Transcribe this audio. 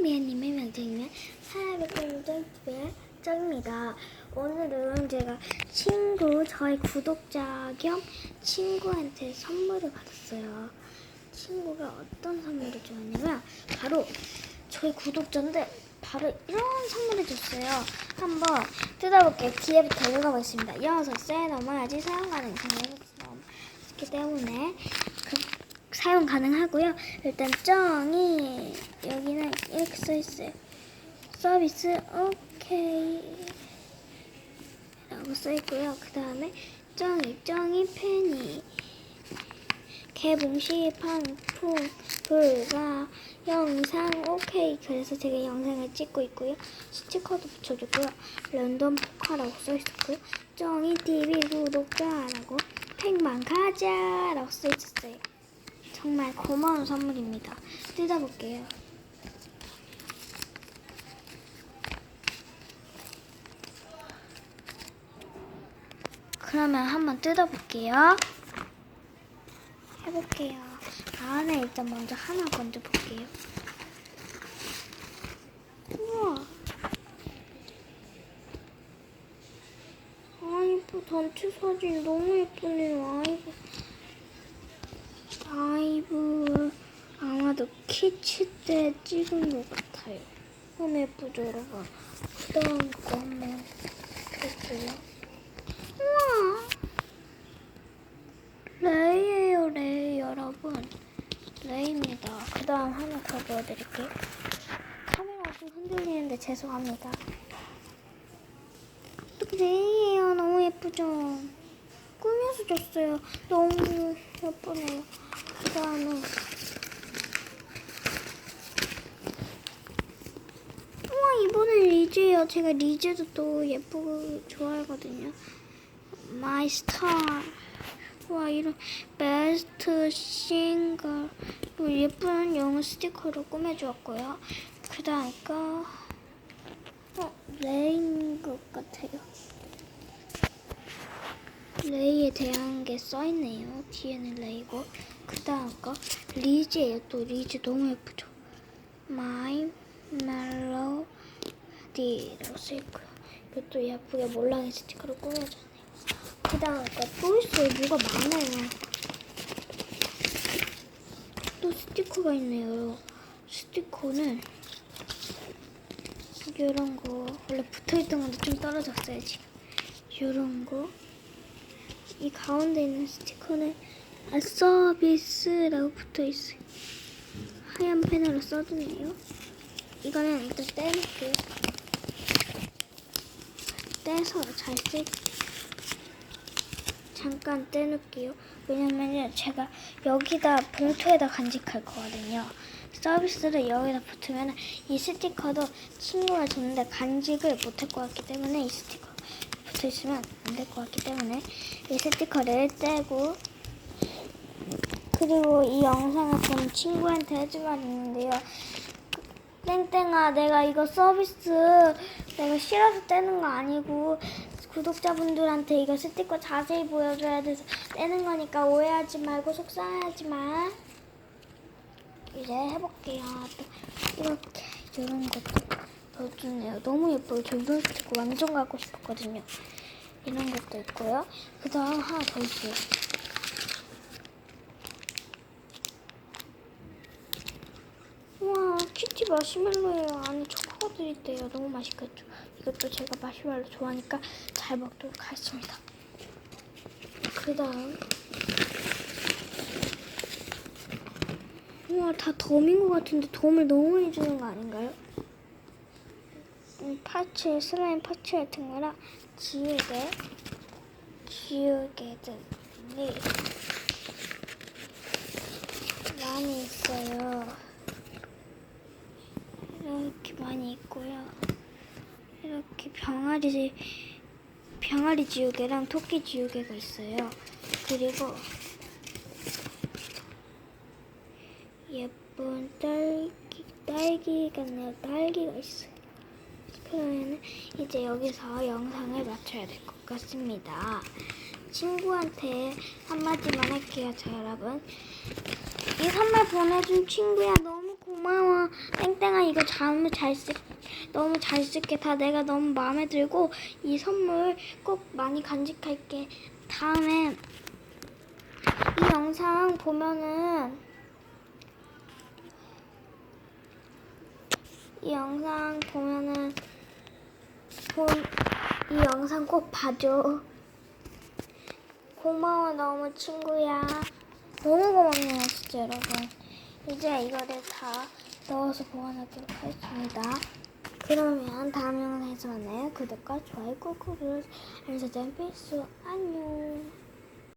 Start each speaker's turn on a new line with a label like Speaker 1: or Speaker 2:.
Speaker 1: 미아님의 명장이면 사회백과의 짱입의 짱입니다. 오늘은 제가 친구, 저희 구독자 겸 친구한테 선물을 받았어요. 친구가 어떤 선물을 줬냐면 바로 저희 구독자인데 바로 이런 선물을 줬어요. 한번 뜯어볼게요. 뒤에부터 읽어보겠습니다. 여섯 세 넘어야지 사용 가능. 그렇기 때문에 그 사용 가능하고요. 일단 정이 여기는 이렇게 써 있어요. 서비스 오케이. 라고 써 있고요. 그 다음에 정이 정이 페니 개봉 시 판품 불가 영상 오케이. 그래서 제가 영상을 찍고 있고요. 스티커도 붙여줬고요. 런던 포카라고 써있었고요. 정이 TV 구독자라고 팩만 가자라고 써있었어요 정말 고마운 선물입니다 뜯어볼게요 그러면 한번 뜯어볼게요 해볼게요. 안에 일단 먼저 하나 먼저 볼게요. 우와. 아이고 단체 사진 너무 예쁘네요. 아이고. 아마도 키치 때 찍은 것 같아요. 너무 예쁘죠, 여러분? 그 다음 거 한번 볼게요. 우와. 레이예요, 레이 여러분. 레이입니다. 그 다음 하나 더 보여드릴게요. 카메라가 좀 흔들리는데 죄송합니다. 레이예요. 너무 예쁘죠? 꾸며서 줬어요. 너무 예쁘네요. 그 다음에 우와 이번엔 리즈예요. 제가 리즈도 또 예쁘고 좋아하거든요. 마이 스타. 와 이런 베스트 싱글 또 예쁜 영어 스티커로 꾸며주었고요. 그 다음 거 어, 레이인 것 같아요. 레이에 대한 게 써있네요. 뒤에는 레이고 그 다음 거 리즈예요. 또 리즈 너무 예쁘죠. My Melody라고 써있고요. 이것도 예쁘게 몰랑이 스티커로 꾸며줬네요. 그 다음 거또 있어요. 뭐가 많아요. 또 스티커가 있네요. 스티커는 이런 거 원래 붙어있던 건데 좀 떨어졌어요 지금. 이런 거. 이 가운데 있는 스티커는 아 서비스라고 붙어있어요. 하얀 펜으로 써두네요. 이거는 일단 떼놓을게요. 떼서 잘 쓸게요. 잠깐 떼놓을게요. 왜냐면 제가 여기다 봉투에다 간직할 거거든요. 서비스를 여기다 붙으면 이 스티커도 친구가 줬는데 간직을 못할 것 같기 때문에 이 스티커 붙어 있으면 안 될 것 같기 때문에 이 스티커를 떼고 그리고 이 영상을 본 친구한테 해줄 말이 있는데요. 땡땡아, 내가 이거 서비스 내가 싫어서 떼는 거 아니고 구독자분들한테 이거 스티커 자세히 보여줘야 돼서 떼는 거니까 오해하지 말고 속상해하지 마. 이제 해볼게요. 또 이렇게 이런 것도 넣어주네요. 너무 예뻐요. 저 스티커 완전 갖고 싶었거든요. 이런 것도 있고요. 그 다음 하나 더 있어요. 키티 마시멜로예요. 안에 초코가 들있대요. 너무 맛있겠죠. 이것도 제가 마시멜로 좋아하니까 잘 먹도록 하겠습니다. 그 다음 우와 다 덤인 것 같은데 덤을 너무 많이 주는 거 아닌가요? 음, 파츠 슬라임 파츠 같은 거랑 지우개 지우개들이 많이 있어요. 이렇게 많이 있고요. 이렇게 병아리 병아리 지우개랑 토끼 지우개가 있어요. 그리고 예쁜 딸기 딸기 같네요. 딸기가 있어요. 그러면 이제 여기서 영상을 마쳐야 될 것 같습니다. 친구한테 한마디만 할게요, 저 여러분. 이 선물 보내준 친구야 너무 고마워. 땡땡아 이거 너무 잘 쓸, 너무 잘 쓸게. 다 내가 너무 마음에 들고 이 선물 꼭 많이 간직할게. 다음에 이 영상 보면은 이 영상 보면은 본, 이 영상 꼭 봐줘. 고마워 너무 친구야. 너무 고맙네요 진짜 여러분. 이제 이거를 다 넣어서 보관하도록 하겠습니다. 그러면 다음 영상에서 만나요. 구독과 좋아요 꾹꾹 눌러주세요. 알림 설정 필수. 안녕.